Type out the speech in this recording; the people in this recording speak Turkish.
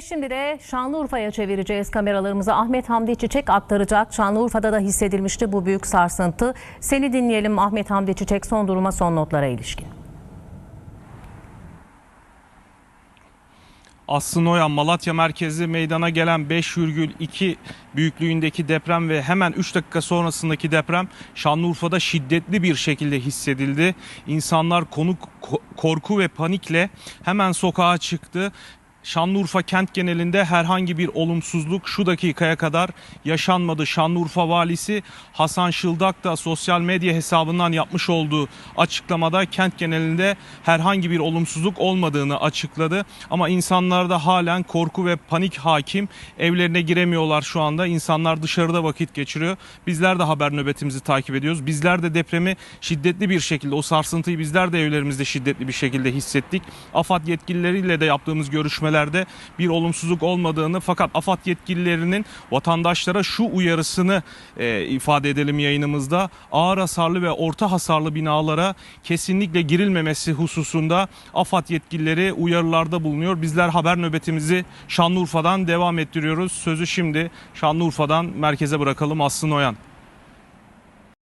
Şimdi de Şanlıurfa'ya çevireceğiz kameralarımızı. Ahmet Hamdi Çiçek aktaracak. Şanlıurfa'da da hissedilmişti bu büyük sarsıntı. Seni dinleyelim Ahmet Hamdi Çiçek son duruma son notlara ilişkin. Aslı Noyan Malatya merkezli meydana gelen 5,2 büyüklüğündeki deprem ve hemen 3 dakika sonrasındaki deprem Şanlıurfa'da şiddetli bir şekilde hissedildi. İnsanlar konuk korku ve panikle hemen sokağa çıktı. Şanlıurfa kent genelinde herhangi bir olumsuzluk şu dakikaya kadar yaşanmadı. Şanlıurfa valisi Hasan Şıldak da sosyal medya hesabından yapmış olduğu açıklamada kent genelinde herhangi bir olumsuzluk olmadığını açıkladı. Ama insanlarda halen korku ve panik hakim. Evlerine giremiyorlar şu anda. İnsanlar dışarıda vakit geçiriyor. Bizler de haber nöbetimizi takip ediyoruz. Bizler de depremi şiddetli bir şekilde o sarsıntıyı bizler de evlerimizde şiddetli bir şekilde hissettik. AFAD yetkilileriyle de yaptığımız görüşmelerde bir olumsuzluk olmadığını fakat AFAD yetkililerinin vatandaşlara şu uyarısını e, ifade edelim yayınımızda. Ağır hasarlı ve orta hasarlı binalara kesinlikle girilmemesi hususunda AFAD yetkilileri uyarılarda bulunuyor. Bizler haber nöbetimizi Şanlıurfa'dan devam ettiriyoruz. Sözü şimdi Şanlıurfa'dan merkeze bırakalım Aslı Noyan.